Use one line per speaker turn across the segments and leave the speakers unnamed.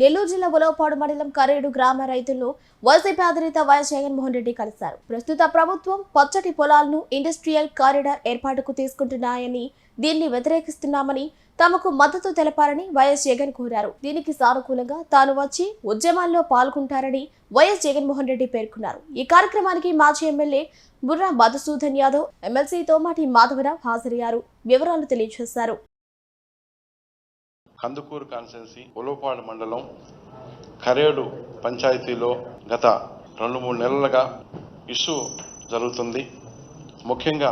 నెల్లూరు జిల్లా ఉలవపాడు మండలం కరేడు గ్రామ రైతులను వైసీపీ అధినేత వైఎస్ జగన్మోహన్ రెడ్డి కలిశారు. ప్రస్తుత ప్రభుత్వం పచ్చటి పొలాలను ఇండస్ట్రియల్ కారిడార్ ఏర్పాటుకు తీసుకుంటున్నాయని దీన్ని వ్యతిరేకిస్తున్నామని తమకు మద్దతు తెలపాలని వైఎస్ జగన్ కోరారు. దీనికి సానుకూలంగా తాను వచ్చి ఉద్యమాల్లో పాల్గొంటారని వైఎస్ జగన్మోహన్ రెడ్డి పేర్కొన్నారు. ఈ కార్యక్రమానికి మాజీ ఎమ్మెల్యే బుర్రా మధుసూదన్ యాదవ్ ఎమ్మెల్సీ తోమాటి మాధవరావు హాజరయ్యారు. వివరాలు తెలియజేశారు.
కందుకూరు కాన్స్టెన్సీ ఉలవపాడు మండలం కరేడు పంచాయతీలో గత రెండు మూడు నెలలుగా ఇష్యూ జరుగుతుంది. ముఖ్యంగా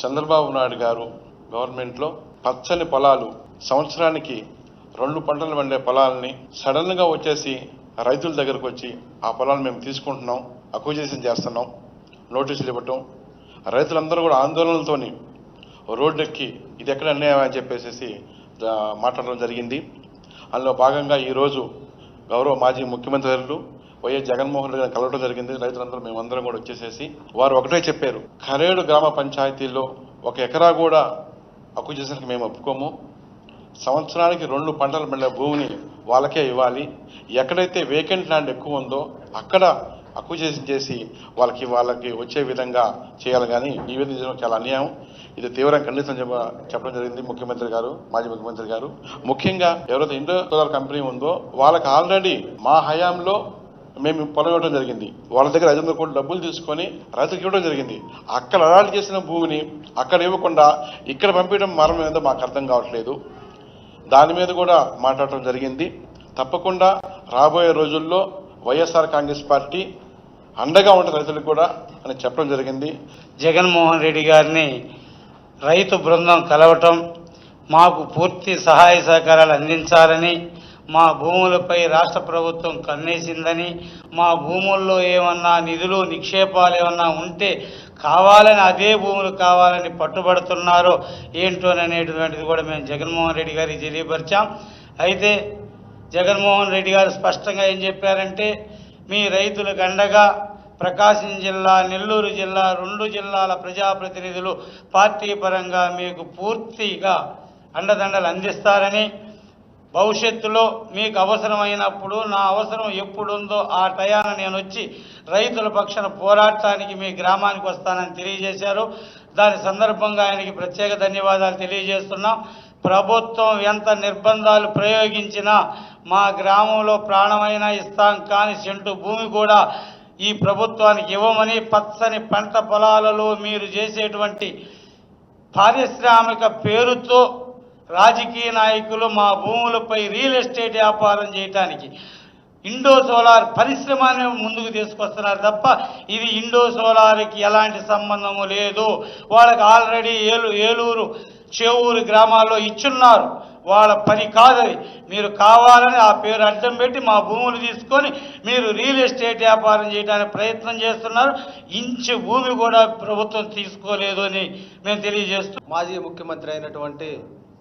చంద్రబాబు నాయుడు గారు గవర్నమెంట్లో పచ్చని పొలాలు సంవత్సరానికి రెండు పంటలు పండే పొలాలని సడన్గా వచ్చేసి రైతుల దగ్గరకు వచ్చి ఆ పొలాలు మేము తీసుకుంటున్నాం అక్విజేషన్ చేస్తున్నాం నోటీసులు ఇవ్వటం. రైతులందరూ కూడా ఆందోళనలతోని రోడ్డెక్కి ఇది ఎక్కడ అన్యాయం అని చెప్పేసి మాట్లాడడం జరిగింది. అందులో భాగంగా ఈరోజు గౌరవ మాజీ ముఖ్యమంత్రి వైఎస్ జగన్మోహన్ రెడ్డి కలవడం జరిగింది. రైతులందరూ మేమందరం కూడా వచ్చేసేసి వారు ఒకటే చెప్పారు. కరేడు గ్రామ పంచాయతీల్లో ఒక ఎకరా కూడా అక్విజిషన్కి మేము ఒప్పుకోము. సంవత్సరానికి రెండు పంటలు పండే భూమిని వాళ్ళకే ఇవ్వాలి. ఎక్కడైతే వేకెంట్ ల్యాండ్ ఎక్కువ ఉందో అక్కడ అక్విజేషన్ చేసి వాళ్ళకి వాళ్ళకి వచ్చే విధంగా చేయాలి కానీ ఈ విధంగా చేయడం చాలా అన్యాయం. ఇది తీవ్రంగా ఖండితం చెప్పడం జరిగింది ముఖ్యమంత్రి గారు మాజీ ముఖ్యమంత్రి గారు. ముఖ్యంగా ఎవరైతే ఇండో సోలార్ కంపెనీ ఉందో వాళ్ళకి ఆల్రెడీ మా హయాంలో మేము పొలం ఇవ్వడం జరిగింది. వాళ్ళ దగ్గర ఐదు వందల డబ్బులు తీసుకొని రైతులకు ఇవ్వడం జరిగింది. అక్కడ అలాంటి చేసిన భూమిని అక్కడ ఇవ్వకుండా ఇక్కడ పంపించడం మరణం ఏదో మాకు అర్థం కావట్లేదు. దాని మీద కూడా మాట్లాడటం జరిగింది. తప్పకుండా రాబోయే రోజుల్లో వైఎస్ఆర్ కాంగ్రెస్ పార్టీ అండగా ఉంటుంది రైతులకు కూడా అని చెప్పడం జరిగింది.
జగన్మోహన్ రెడ్డి గారిని రైతు బృందం కలవటం మాకు పూర్తి సహాయ సహకారాలు అందించాలని మా భూములపై రాష్ట్ర ప్రభుత్వం కన్నేసిందని మా భూముల్లో ఏమన్నా నిధులు నిక్షేపాలు ఏమన్నా ఉంటే కావాలని అదే భూములు కావాలని పట్టుబడుతున్నారో ఏంటోననేటువంటిది కూడా మేము జగన్మోహన్ రెడ్డి గారికి తెలియపరిచాం. అయితే జగన్మోహన్ రెడ్డి గారు స్పష్టంగా ఏం చెప్పారంటే మీ రైతులకు అండగా ప్రకాశం జిల్లా నెల్లూరు జిల్లా రెండు జిల్లాల ప్రజాప్రతినిధులు పార్టీ పరంగా మీకు పూర్తిగా అండదండలు అందిస్తారని భవిష్యత్తులో మీకు అవసరమైనప్పుడు నా అవసరం ఎప్పుడుందో ఆ టయాన నేను వచ్చి రైతుల పక్షాన పోరాటానికి మీ గ్రామానికి వస్తానని తెలియజేశారు. దాని సందర్భంగా ఆయనకి ప్రత్యేక ధన్యవాదాలు తెలియజేస్తున్నాం. ప్రభుత్వం ఎంత నిర్బంధాలు ప్రయోగించినా మా గ్రామంలో ప్రాణమైనా ఇస్తాం కాని సెంటు భూమి కూడా ఈ ప్రభుత్వానికి ఇవ్వమని పచ్చని పంట పొలాలలో మీరు చేసేటువంటి పారిశ్రామిక పేరుతో రాజకీయ నాయకులు మా భూములపై రియల్ ఎస్టేట్ వ్యాపారం చేయటానికి ఇండో సోలార్ పరిశ్రమని ముందుకు తీసుకొస్తున్నారు తప్ప ఇది ఇండో సోలార్కి ఎలాంటి సంబంధము లేదు. వాళ్ళకి ఆల్రెడీ ఏలు ఏలూరు చేవూరు గ్రామాల్లో ఇచ్చున్నారు. వాళ్ళ పని కాదది. మీరు కావాలని ఆ పేరు అడ్డం పెట్టి మా భూములు తీసుకొని మీరు రియల్ ఎస్టేట్ వ్యాపారం చేయడానికి ప్రయత్నం చేస్తున్నారు. ఇంచు భూమి కూడా ప్రభుత్వం తీసుకోలేదు అని మేము తెలియజేస్తూ
మాజీ ముఖ్యమంత్రి అయినటువంటి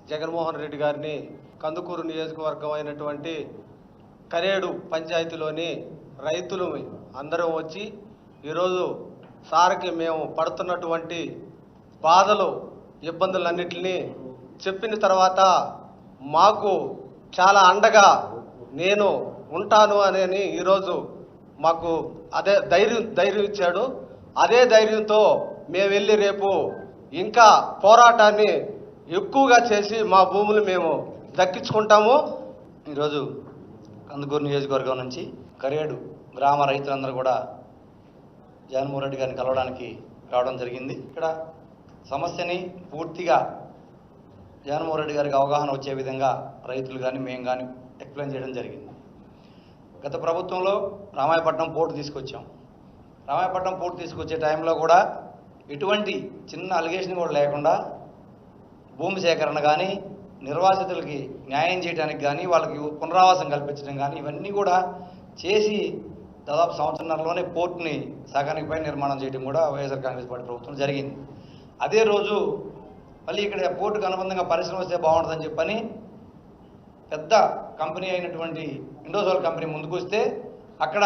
జగన్మోహన్ రెడ్డి గారిని కందుకూరు నియోజకవర్గం అయినటువంటి కరేడు పంచాయతీలోని రైతులు అందరం వచ్చి ఈరోజు సార్కి మేము పడుతున్నటువంటి బాధలు ఇబ్బందులన్నింటినీ చెప్పిన తర్వాత మాకు చాలా అండగా నేను ఉంటాను అని ఈరోజు మాకు అదే ధైర్యం ధైర్యం ఇచ్చాడు. అదే ధైర్యంతో మేము వెళ్ళి రేపు ఇంకా పోరాటాన్ని ఎక్కువగా చేసి మా భూములు మేము దక్కించుకుంటాము.
ఈరోజు కందుకూరు నియోజకవర్గం నుంచి కరేడు గ్రామ రైతులందరూ కూడా జగన్మోహన్ రెడ్డి గారిని కలవడానికి రావడం జరిగింది. ఇక్కడ సమస్యని పూర్తిగా జగన్మోహన్ రెడ్డి గారికి అవగాహన వచ్చే విధంగా రైతులు కానీ మేము కానీ ఎక్స్ప్లెయిన్ చేయడం జరిగింది. గత ప్రభుత్వంలో రామాయపట్నం పోర్టు తీసుకొచ్చాం. రామాయపట్నం పోర్టు తీసుకొచ్చే టైంలో కూడా ఎటువంటి చిన్న అలిగేషన్ కూడా లేకుండా భూమి సేకరణ కానీ నిర్వాసితులకి న్యాయం చేయడానికి కానీ వాళ్ళకి పునరావాసం కల్పించడం కానీ ఇవన్నీ కూడా చేసి దాదాపు సంవత్సరంలోనే పోర్టుని సగానికి పై నిర్మాణం చేయడం కూడా వైఎస్ఆర్ కాంగ్రెస్ పార్టీ ప్రభుత్వం జరిగింది. అదే రోజు మళ్ళీ ఇక్కడ పోర్టుకు అనుబంధంగా పరిశ్రమ వస్తే బాగుంటుందని చెప్పని పెద్ద కంపెనీ అయినటువంటి ఇండోసోల్ కంపెనీ ముందుకు వస్తే అక్కడ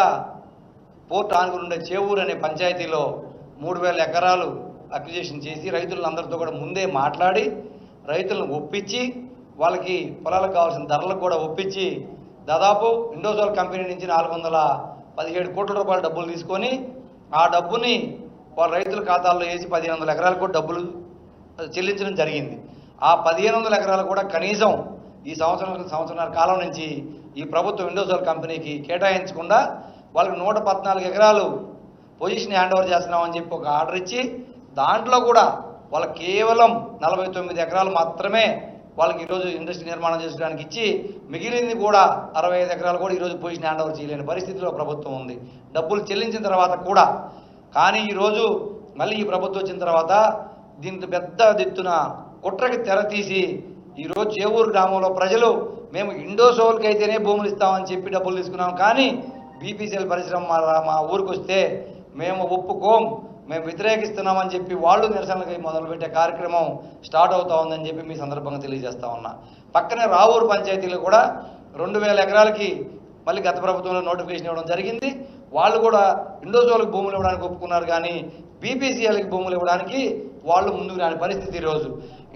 పోర్ట్ ఆనుకుని ఉండే చేవూరు అనే పంచాయతీలో మూడు వేల ఎకరాలు అక్విజేషన్ చేసి రైతులందరితో కూడా ముందే మాట్లాడి రైతులను ఒప్పించి వాళ్ళకి పొలాలకు కావాల్సిన ధరలకు కూడా ఒప్పించి
దాదాపు ఇండోసోల్ కంపెనీ నుంచి నాలుగు వందల పదిహేడు కోట్ల రూపాయల డబ్బులు తీసుకొని ఆ డబ్బుని వాళ్ళ రైతుల ఖాతాల్లో వేసి పదిహేను వందల ఎకరాలకు కూడా డబ్బులు చెల్లించడం జరిగింది. ఆ పదిహేను వందల ఎకరాలు కూడా కనీసం ఈ సంవత్సరం సంవత్సరాల కాలం నుంచి ఈ ప్రభుత్వం ఇండోసోల్ కంపెనీకి కేటాయించకుండా వాళ్ళకి నూట పద్నాలుగు ఎకరాలు పొజిషన్ హ్యాండ్ ఓవర్ చేస్తున్నామని చెప్పి ఒక ఆర్డర్ ఇచ్చి దాంట్లో కూడా వాళ్ళకి కేవలం నలభై తొమ్మిది ఎకరాలు మాత్రమే వాళ్ళకి ఈరోజు ఇండస్ట్రీ నిర్మాణం చేసుకోవడానికి ఇచ్చి మిగిలింది కూడా అరవై ఐదు ఎకరాలు కూడా ఈరోజు పొజిషన్ హ్యాండ్ ఓవర్ చేయలేని పరిస్థితిలో ప్రభుత్వం ఉంది. డబ్బులు చెల్లించిన తర్వాత కూడా కానీ ఈరోజు మళ్ళీ ఈ ప్రభుత్వం వచ్చిన తర్వాత దీనికి పెద్ద దిత్తున కుట్రకి తెర తీసి ఈరోజు చేవూరు గ్రామంలో ప్రజలు మేము ఇండోసోల్కి అయితేనే భూములు ఇస్తామని చెప్పి డబ్బులు తీసుకున్నాం. కానీ బీపీసీఎల్ పరిశ్రమ మా మా ఊరికి వస్తే మేము ఒప్పుకోం. మేము వ్యతిరేకిస్తున్నామని చెప్పి వాళ్ళు నిరసనలకి మొదలుపెట్టే కార్యక్రమం స్టార్ట్ అవుతా ఉందని చెప్పి మీ సందర్భంగా తెలియజేస్తా ఉన్నా. పక్కనే రావూరు పంచాయతీలు కూడా రెండు వేల ఎకరాలకి మళ్ళీ గత ప్రభుత్వంలో నోటిఫికేషన్ ఇవ్వడం జరిగింది. వాళ్ళు కూడా ఇండోజోలకు భూములు ఇవ్వడానికి ఒప్పుకున్నారు కానీ బీపీసీఎల్కి భూములు ఇవ్వడానికి వాళ్ళు ముందుకు రాని పరిస్థితి ఈరోజు.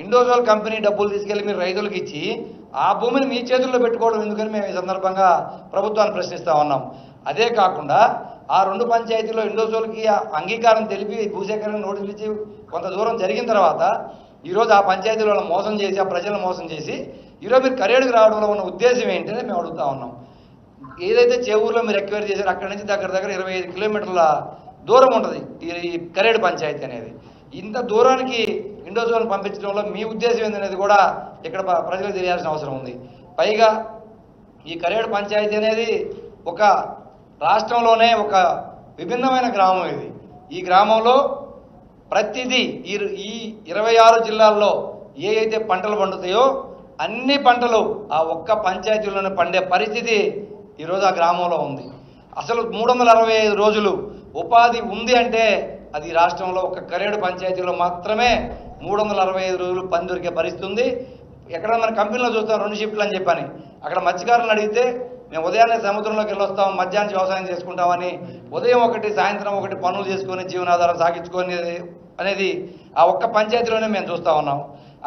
ఇండోజోల్ కంపెనీ డబ్బులు తీసుకెళ్ళి మీరు రైతులకు ఇచ్చి ఆ భూమిని మీ చేతుల్లో పెట్టుకోవడం ఎందుకని మేము ఈ సందర్భంగా ప్రభుత్వాన్ని ప్రశ్నిస్తూ ఉన్నాం. అదే కాకుండా ఆ రెండు పంచాయతీల్లో ఇండోజోల్కి అంగీకారం తెలిపి భూసేకరణ నోటీసులు ఇచ్చి కొంత దూరం జరిగిన తర్వాత ఈరోజు ఆ పంచాయతీలో మోసం చేసి ఆ ప్రజలను మోసం చేసి ఈరోజు మీరు కరేడుకు రావడంలో ఉన్న ఉద్దేశం ఏంటనే మేము అడుగుతా ఉన్నాం. ఏదైతే చేవూరులో మీరు ఎక్వైర్ చేశారో అక్కడి నుంచి దగ్గర దగ్గర ఇరవై ఐదు కిలోమీటర్ల దూరం ఉంటుంది ఈ కరేడు పంచాయతీ అనేది. ఇంత దూరానికి ఇండోజోన్ పంపించడంలో మీ ఉద్దేశం ఏందనేది కూడా ఇక్కడ ప్రజలకు తెలియాల్సిన అవసరం ఉంది. పైగా ఈ కరేడు పంచాయతీ అనేది ఒక రాష్ట్రంలోనే ఒక విభిన్నమైన గ్రామం ఇది. ఈ గ్రామంలో ప్రతిదీ ఈ ఈ ఇరవై ఆరు జిల్లాల్లో ఏ అయితే పంటలు పండుతాయో అన్ని పంటలు ఆ ఒక్క పంచాయతీలోనే పండే పరిస్థితి ఈరోజు ఆ గ్రామంలో ఉంది. అసలు మూడు వందల అరవై ఐదు రోజులు ఉపాధి ఉంది అంటే అది రాష్ట్రంలో ఒక కరేడు పంచాయతీలో మాత్రమే మూడు వందల అరవై ఐదు రోజులు పని దొరికే భరిస్తుంది ఎక్కడ మన కంపెనీలో చూస్తాం రెండు షిఫ్ట్లు అని చెప్పని. అక్కడ మత్స్యకారులను అడిగితే మేము ఉదయాన్నే సముద్రంలోకి వెళ్ళొస్తాం మధ్యాహ్నం వ్యవసాయం చేసుకుంటామని. ఉదయం ఒకటి సాయంత్రం ఒకటి పనులు చేసుకొని జీవనాధారం సాగించుకొని అనేది ఆ ఒక్క పంచాయతీలోనే మేము చూస్తూ ఉన్నాం.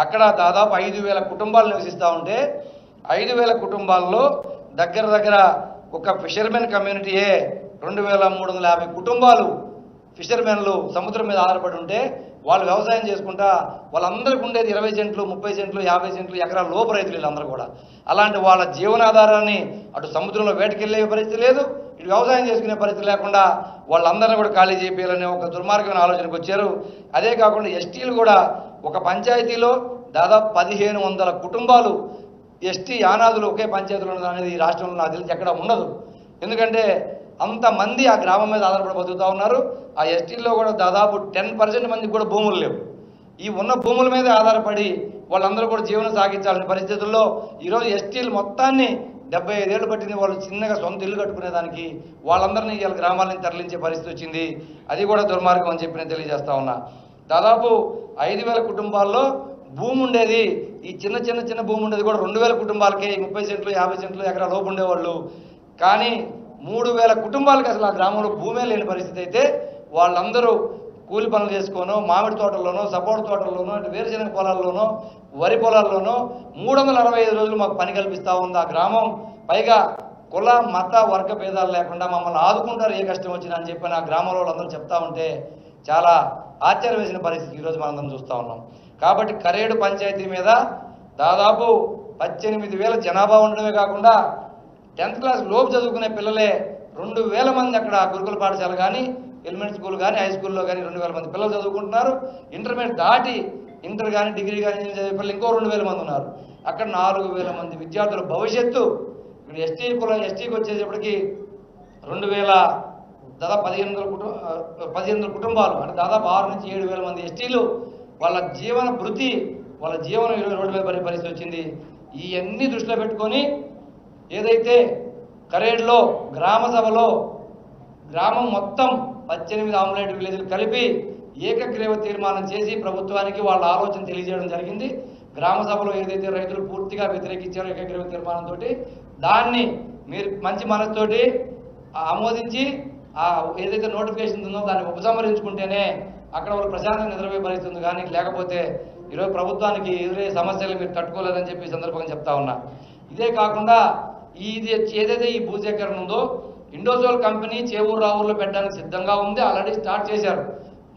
అక్కడ దాదాపు ఐదు వేల కుటుంబాలు నివసిస్తూ ఉంటే ఐదు వేల కుటుంబాల్లో దగ్గర దగ్గర ఒక ఫిషర్మెన్ కమ్యూనిటీయే రెండు వేల మూడు వందల యాభై కుటుంబాలు ఫిషర్మెన్లు సముద్రం మీద ఆధారపడి ఉంటే వాళ్ళు వ్యవసాయం చేసుకుంటా వాళ్ళందరికీ ఉండేది ఇరవై సెంట్లు ముప్పై సెంట్లు యాభై సెంట్లు ఎకరాల లోపు రైతులు వీళ్ళందరూ కూడా. అలాంటి వాళ్ళ జీవనాధారాన్ని అటు సముద్రంలో వేటకెళ్ళే పరిస్థితి లేదు ఇటు వ్యవసాయం చేసుకునే పరిస్థితి లేకుండా వాళ్ళందరినీ కూడా ఖాళీ చేయాలనే ఒక దుర్మార్గమైన ఆలోచనకు వచ్చారు. అదే కాకుండా ఎస్టీలు కూడా ఒక పంచాయతీలో దాదాపు పదిహేను వందల కుటుంబాలు ఎస్టీ యానాదులు ఒకే పంచాయతీలో ఉన్నది అనేది ఈ రాష్ట్రంలో నాకు తెలిసి ఎక్కడ ఉండదు. ఎందుకంటే అంతమంది ఆ గ్రామం మీద ఆధారపడి బతుకుతూ ఉన్నారు. ఆ ఎస్టీల్లో కూడా దాదాపు టెన్ పర్సెంట్ మందికి కూడా భూములు లేవు. ఈ ఉన్న భూముల మీద ఆధారపడి వాళ్ళందరూ కూడా జీవనం సాగించాల్సిన పరిస్థితుల్లో ఈరోజు ఎస్టీలు మొత్తాన్ని డెబ్బై ఐదేళ్ళు పట్టింది. వాళ్ళు చిన్నగా సొంత ఇల్లు కట్టుకునేదానికి వాళ్ళందరినీ వీళ్ళ గ్రామాలని తరలించే పరిస్థితి వచ్చింది. అది కూడా దుర్మార్గం అని చెప్పి నేను తెలియజేస్తా ఉన్నా. దాదాపు ఐదు వేల కుటుంబాల్లో భూమి ఉండేది ఈ చిన్న చిన్న చిన్న భూమి ఉండేది కూడా రెండు వేల కుటుంబాలకే ముప్పై సెంట్లు యాభై సెంట్లు ఎకరా లోపు ఉండేవాళ్ళు. కానీ మూడు వేల కుటుంబాలకి అసలు ఆ గ్రామంలో భూమే లేని పరిస్థితి అయితే వాళ్ళందరూ కూలి పనులు చేసుకోనో మామిడి తోటల్లోనో సపోటా తోటల్లోనో ఇటు వేరుశనగ పొలాల్లోనో వరి పొలాల్లోనో మూడు వందల అరవై ఐదు రోజులు మాకు పని కల్పిస్తూ ఉంది ఆ గ్రామం. పైగా కుల మత వర్గ భేదాలు లేకుండా మమ్మల్ని ఆదుకుంటారు ఏ కష్టం వచ్చినా అని చెప్పి నా గ్రామంలో వాళ్ళందరూ చెప్తా ఉంటే చాలా ఆశ్చర్యం వేసిన పరిస్థితి ఈరోజు మనందరం చూస్తూ ఉన్నాం. కాబట్టి కరేడు పంచాయతీ మీద దాదాపు పద్దెనిమిది వేల జనాభా ఉండడమే కాకుండా టెన్త్ క్లాస్ లోపు చదువుకునే పిల్లలే రెండు వేల మంది అక్కడ గురుకుల పాఠశాల కానీ ఎలిమెంటరీ స్కూల్ కానీ హై స్కూల్లో కానీ రెండు వేల మంది పిల్లలు చదువుకుంటున్నారు. ఇంటర్మీడియట్ దాటి ఇంటర్ కానీ డిగ్రీ కానీ చదివే పిల్లలు ఇంకో రెండు వేల మంది ఉన్నారు. అక్కడ నాలుగు వేల మంది విద్యార్థుల భవిష్యత్తు ఇక్కడ ఎస్టీ కులం ఎస్టీకి వచ్చేటప్పటికి రెండు వేల దాదాపు పదిహేను వందల కుటుంబ పదిహేను వందల కుటుంబాలు అంటే దాదాపు ఆరు నుంచి ఏడు వేల మంది ఎస్టీలు వాళ్ళ జీవన భృతి వాళ్ళ జీవనం ఇరవై రోడ్డు మీద పడే పరిస్థితి వచ్చింది. ఇవన్నీ దృష్టిలో పెట్టుకొని ఏదైతే కరేడ్లో గ్రామ సభలో గ్రామం మొత్తం పద్దెనిమిది ఆమ్లెట్ విలేజ్లు కలిపి ఏకగ్రీవ తీర్మానం చేసి ప్రభుత్వానికి వాళ్ళ ఆలోచన తెలియజేయడం జరిగింది. గ్రామ సభలో ఏదైతే రైతులు పూర్తిగా వ్యతిరేకించారో ఏకగ్రీవ తీర్మానంతో దాన్ని మీరు మంచి మనసుతోటి ఆమోదించి ఆ ఏదైతే నోటిఫికేషన్ ఉందో దాన్ని ఉపసంహరించుకుంటేనే అక్కడ వాళ్ళు ప్రశాంతంగా నిద్రపోయే పరిస్థితి కానీ లేకపోతే ఈరోజు ప్రభుత్వానికి ఎదురయ్యే సమస్యలు మీరు తట్టుకోలేదని చెప్పి సందర్భంగా చెప్తా ఉన్నా. ఇదే కాకుండా ఇది ఏదైతే ఈ భూసేకరణ ఉందో ఇండోజోల్ కంపెనీ చేవూరు రావుల్లో పెట్టడానికి సిద్ధంగా ఉంది ఆల్రెడీ స్టార్ట్ చేశారు.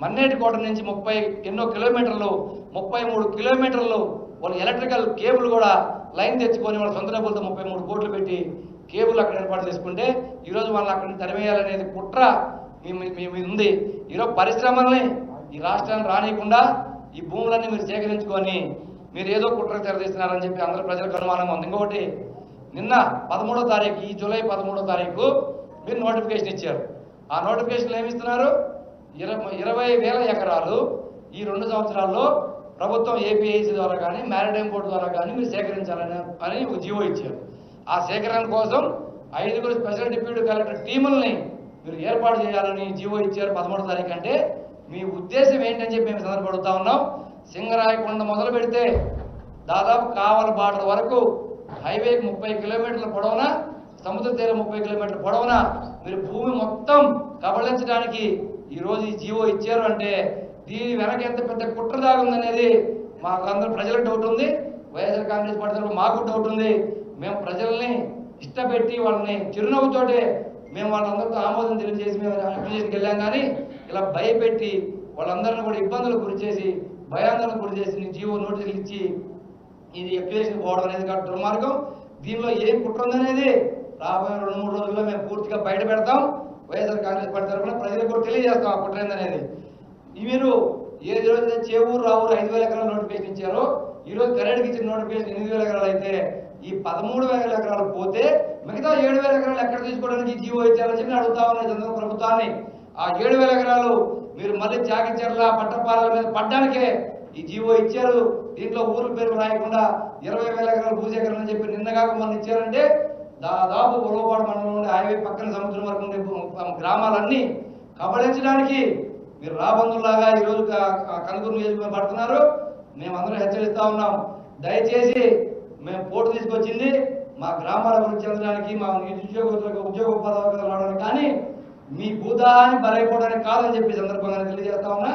మన్నేటికోట నుంచి ముప్పై ఎన్నో కిలోమీటర్లు ముప్పై మూడు కిలోమీటర్లు వాళ్ళు ఎలక్ట్రికల్ కేబుల్ కూడా లైన్ తెచ్చుకొని వాళ్ళ సొంత డబ్బులతో ముప్పై మూడు కోట్లు పెట్టి కేబుల్ అక్కడ ఏర్పాటు చేసుకుంటే ఈరోజు వాళ్ళని అక్కడ తరిమేయాలనేది కుట్ర మీ మీ- ఉంది. ఈరోజు పరిశ్రమల్ని ఈ రాష్ట్రాన్ని రానియకుండా ఈ భూములన్నీ మీరు సేకరించుకొని మీరు ఏదో కుట్ర తెరదీస్తున్నారని చెప్పి అందరూ ప్రజలకు అనుమానంగా ఉంది. ఇంకొకటి నిన్న పదమూడో తారీఖు ఈ జూలై పదమూడో తారీఖు మీరు నోటిఫికేషన్ ఇచ్చారు. ఆ నోటిఫికేషన్లో ఏమిస్తున్నారు ఇరవై ఇరవై వేల ఎకరాలు ఈ రెండు సంవత్సరాల్లో ప్రభుత్వం ఏపీఐసి ద్వారా కానీ మ్యారిటైమ్ బోర్డు ద్వారా కానీ మీరు సేకరించాలని అని ఒక జీవో ఇచ్చారు. ఆ సేకరణ కోసం ఐదుగురు స్పెషల్ డిప్యూటీ కలెక్టర్ టీముల్ని మీరు ఏర్పాటు చేయాలని జీవో ఇచ్చారు పదమూడో తారీఖు అంటే మీ ఉద్దేశం ఏంటని చెప్పి మేము సందర్భపడుతా ఉన్నాం. సింగరాయకొండ మొదలు పెడితే దాదాపు కావల బాటల వరకు హైవేకి ముప్పై కిలోమీటర్ల పొడవున సముద్ర తీరం ముప్పై కిలోమీటర్ల పొడవున మీరు భూమి మొత్తం కబళించడానికి ఈరోజు ఈ జీవో ఇచ్చారు అంటే దీని వెనక ఎంత పెద్ద కుట్ర దాగుందనేది మాకు అందరూ ప్రజలకు డౌట్ ఉంది. వైఎస్ఆర్ కాంగ్రెస్ పార్టీ తరఫున మాకు డౌట్ ఉంది. మేము ప్రజల్ని ఇష్టపెట్టి వాళ్ళని చిరునవ్వుతోటే మేము వాళ్ళందరితో ఆమోదం తెలియజేసి మేము అప్లికేషన్కి వెళ్ళాం. కానీ ఇలా భయపెట్టి వాళ్ళందరిని కూడా ఇబ్బందులకు గురి చేసి గురిచేసి గురి చేసి నీ జీవో నోటీసులు ఇచ్చి ఇది అప్లికేషన్ పోవడం అనేది కాదు. దుర్మార్గం. దీనిలో ఏం కుట్రందనేది రాబోయే రెండు మూడు రోజుల్లో మేము పూర్తిగా బయట పెడతాం. వైఎస్ఆర్ కాంగ్రెస్ పార్టీ తరఫున ప్రజలకు కూడా తెలియజేస్తాం ఆ కుట్రందనేది మీరు ఏ రోజు చేవూరు రావూరు ఐదు వేల ఎకరాల నోటిఫికేషన్ ఇచ్చారో ఈ రోజు కరెంట్కి ఇచ్చిన నోటిఫికేషన్ ఎనిమిది వేల ఎకరాలు అయితే ఈ పదమూడు వేల ఎకరాలు పోతే మిగతా ఏడు వేల ఎకరాలు ఎక్కడ తీసుకోవడానికి జీవో ఇచ్చారని చెప్పి నేను అడుగుతా ఉన్నాయి చంద్రబాబు ప్రభుత్వాన్ని. ఆ ఏడు వేల ఎకరాలు మీరు మళ్ళీ చాకిచర్ల పట్టపాలల మీద పడ్డానికే ఈ జీవో ఇచ్చారు. దీంట్లో ఊరు పేరు రాయకుండా ఇరవై వేల ఎకరాలు భూసేకరణ అని చెప్పి నిన్నగాక మనం ఇచ్చారంటే దాదాపు ఉలవపాడు మండలం నుండి హైవే పక్కన సముద్రం వరకు ఉండే గ్రామాలన్నీ కబళించడానికి మీరు రాబందులాగా ఈరోజు కనుగోలు నియోజకవర్గం పడుతున్నారు. మేమందరం హెచ్చరిస్తా ఉన్నాం. దయచేసి మేము పోటు తీసుకొచ్చింది మా గ్రామాల అభివృద్ధి చెందడానికి మా నిరుద్యోగులకు ఉద్యోగ పదవి రావడానికి కానీ మీ భూదాహాన్ని బలైపోవడానికి కాదని చెప్పి సందర్భంగా తెలియజేస్తా ఉన్నా.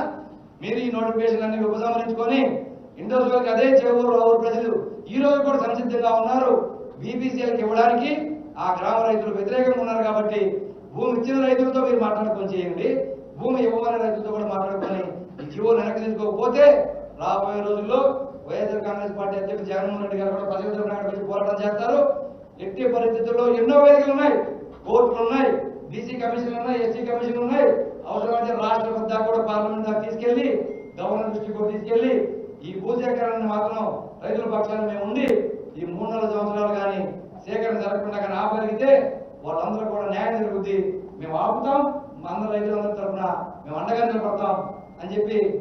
మీరు ఈ నోటిఫికేషన్ అన్ని ఉపసంహరించుకొని ఇండస్ట్రీలకు అదే చేకూరు రావు ప్రజలు ఈ రోజు కూడా సంసిద్ధంగా ఉన్నారు. బీపీసీఎల్కి ఇవ్వడానికి ఆ గ్రామ రైతులు వ్యతిరేకంగా ఉన్నారు కాబట్టి భూమి ఇచ్చిన రైతులతో మీరు మాట్లాడుకొని చేయండి. భూమి ఇవ్వమని రైతులతో కూడా మాట్లాడుకొని ఈ జీవో వెనక్కి తీసుకోకపోతే రాబోయే రోజుల్లో వైఎస్ఆర్ కాంగ్రెస్ పార్టీ అధ్యక్షుడు జగన్మోహన్ రెడ్డి గారు కూడా ప్రజల అక్కడికి పోరాటం చేస్తారు. ఎట్టి పరిస్థితుల్లో ఎన్నో వేదికలు ఉన్నాయి కోర్టులు ఉన్నాయి. బీసీ కమిషన్లు ఉన్నాయి ఎస్సీ కమిషన్లు ఉన్నాయి. అవసరమైతే రాష్ట్ర వద్ద కూడా పార్లమెంట్ దాకా తీసుకెళ్ళి గవర్నర్ దృష్టి కూడా తీసుకెళ్ళి ఈ భూసేకరణను మాత్రం రైతుల పక్షాన మేము ఉండి ఈ మూడు నాలుగు సంవత్సరాలు కానీ సేకరణ జరగకుండా కానీ ఆపగలిగితే వాళ్ళందరూ కూడా న్యాయం జరుగుద్ది. మేము ఆపుతాం మా అందరూ రైతులందరి తరఫున మేము అండగా నిలబడతాం అని చెప్పి